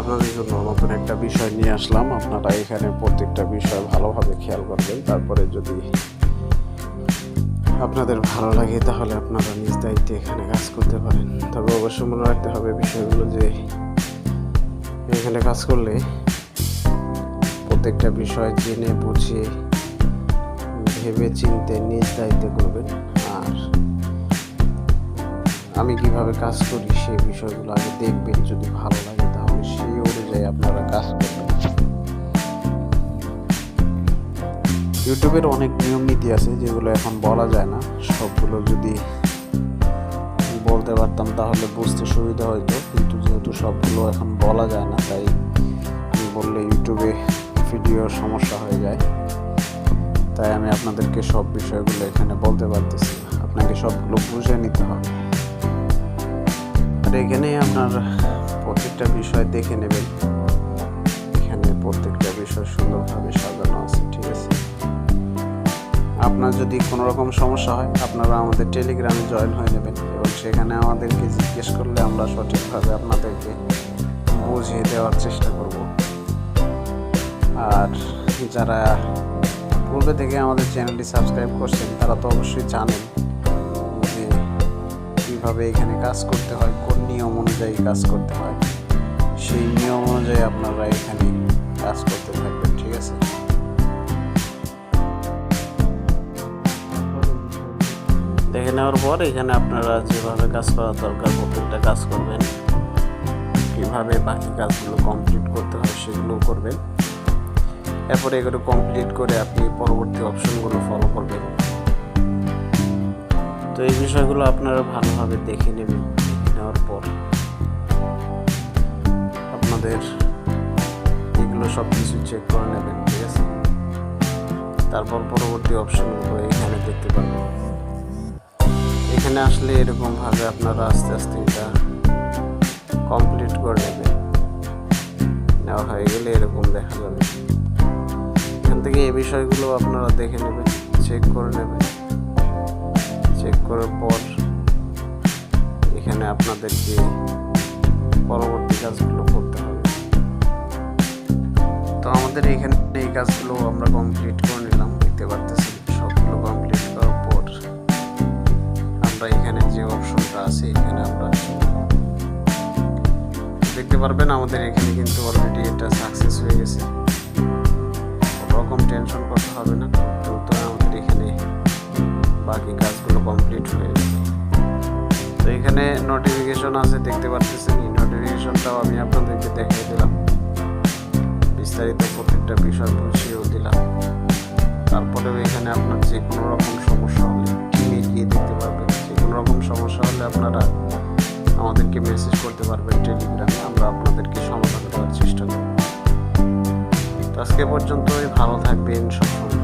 আপনাদের জন্য নতুন একটা বিষয় নিয়ে আসলাম। আপনারা এখানে প্রত্যেকটা বিষয় ভালোভাবে খেয়াল করবেন। তারপরে যদি আপনাদের ভালো লাগে, তাহলে আপনারা নিজ দায়িত্বে এখানে কাজ করতে পারেন। তবে অবশ্যই মনে রাখতে হবে বিষয়গুলো যে এখানে কাজ করলে প্রত্যেকটা বিষয় জেনে, বুঝে, ভেবে চিনতে নিজ দায়িত্বে করবেন। আর আমি কীভাবে কাজ করি, সেই বিষয়গুলো আগে দেখবেন। যদি ভালো লাগে কাজ ইউটিউবের অনেক নিয়ম নীতি আছে যেগুলো এখন বলা যায় না। সবগুলো যদি বলতে পারতাম তাহলে বুঝতে সুবিধা হতো কিন্তু যেহেতু সবগুলো এখন বলা যায় না, তাই বললে ইউটিউবে ভিডিওর সমস্যা হয়ে যায়। তাই আমি আপনাদেরকে সব বিষয়গুলো এখানে বলতে পারতেছি। আপনাকে সবগুলো বুঝে নিতে হবে। আর এখানে আপনার প্রত্যেকটা বিষয় দেখে নেবেন। প্রত্যেকটা সুন্দরভাবে সাজানো আছে, ঠিক আছে? আপনার যদি কোনো রকম সমস্যা হয়, আপনারা আমাদের টেলিগ্রামে জয়েন হয়ে নেবেন এবং সেখানে আমাদেরকে জিজ্ঞেস করলে আমরা সঠিকভাবে আপনাদেরকে বুঝিয়ে দেওয়ার চেষ্টা করব। আর যারা পূর্বে থেকে আমাদের চ্যানেলটি সাবস্ক্রাইব করছেন, তারা তো অবশ্যই জানেন যে কীভাবে এখানে কাজ করতে হয়, কোন নিয়ম অনুযায়ী কাজ করতে হয়। সেই নিয়ম অনুযায়ী আপনারা এখানে কাজ করতে থাকবেন ঠিক আছে দেখে নেওয়ার পর এখানে আপনারা যেভাবে কাজ করা দরকার প্রত্যেকটা কাজ করবেন কীভাবে বাকি কাজগুলো কমপ্লিট করতে হয় সেগুলো করবেন এরপরে এগুলো কমপ্লিট করে আপনি পরবর্তী অপশনগুলো ফলো করবেন তো এই বিষয়গুলো আপনারা ভালোভাবে দেখে নেবেন দেখে নেওয়ার পর আপনাদের এগুলো সব কিছু চেক করে নেবেন, ঠিক আছে? তারপর পরবর্তী অপশনগুলো এখানে দেখতে পারবেন এখানে আসলে এরকমভাবে আপনারা আস্তে আস্তে এটা কমপ্লিট করে নেবেন। নেওয়া হয়ে গেলে এরকম দেখা যাবে। এখান থেকে এই বিষয়গুলো আপনারা দেখে নেবেন চেক করে নেবেন। চেক করার পর এখানে আপনাদেরকে পরবর্তী কাজগুলো করতে হবে। আমাদের এখানে এই কাজগুলো আমরা কমপ্লিট করে নিলাম, দেখতে পারতেছি সবগুলো কমপ্লিট করার পর আমরা এখানে যে অপশনটা আছে, এখানে আমরা দেখতে পারবেন আমাদের এখানে কিন্তু অলরেডি এটা সাকসেস হয়ে গেছে। রকম টেনশন করতে হবে না, দ্রুত আমাদের এখানে বাকি কাজগুলো কমপ্লিট হয়ে যাবে। তো এখানে নোটিফিকেশন আছে, দেখতে পারতেছেন, এই নোটিফিকেশনটাও আমি আপনাদেরকে দেখিয়ে দিলাম। বিস্তারিত প্রত্যেকটা বিষয় বুঝিয়েও দিলাম। তারপরেও এখানে আপনার যে কোনো রকম সমস্যা হলে টিমে গিয়ে দেখতে পারবেন। যে কোনো রকম সমস্যা হলে আপনারা আমাদেরকে মেসেজ করতে পারবেন টেলিগ্রামে আমরা আপনাদেরকে সমাধান করার চেষ্টা করব। আজকে পর্যন্তই, ভালো থাকবেন সবসময়